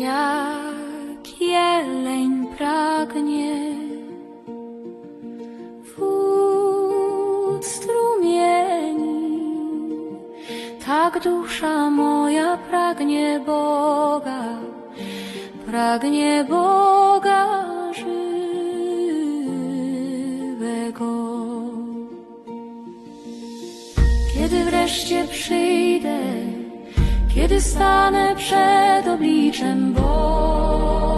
jak jeleń pragnie wód strumieni, tak dusza moja pragnie Boga, pragnie Boga żywego. Kiedy wreszcie przyjdę, kiedy stanę przed obliczem Boga.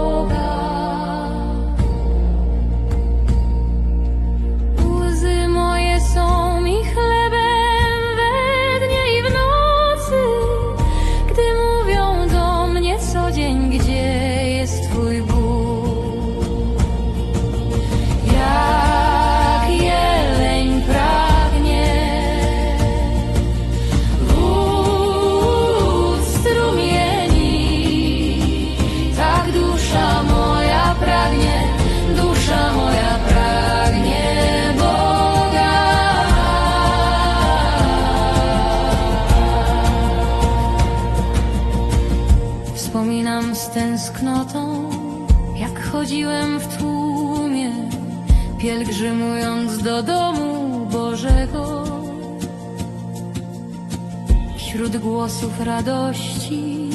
Wspominam z tęsknotą, jak chodziłem w tłumie, pielgrzymując do domu Bożego. Wśród głosów radości,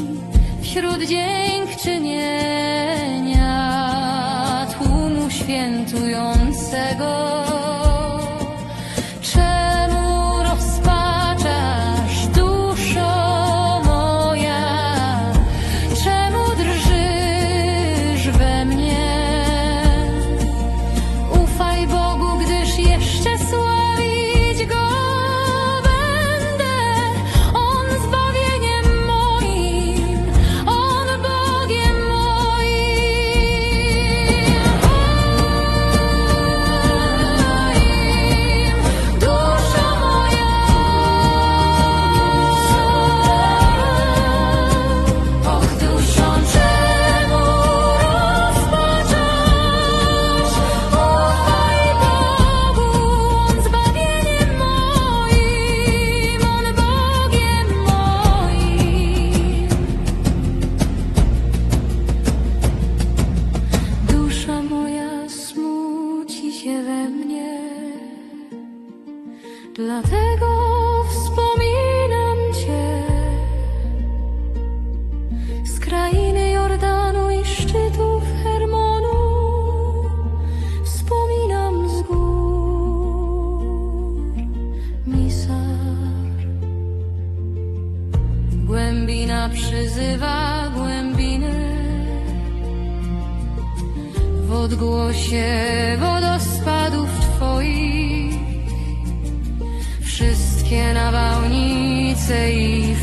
wśród dziękczynienia, tłumu świętującego. Głębina przyzywa głębinę w odgłosie wodospadów Twoich. Wszystkie nawałnice i fale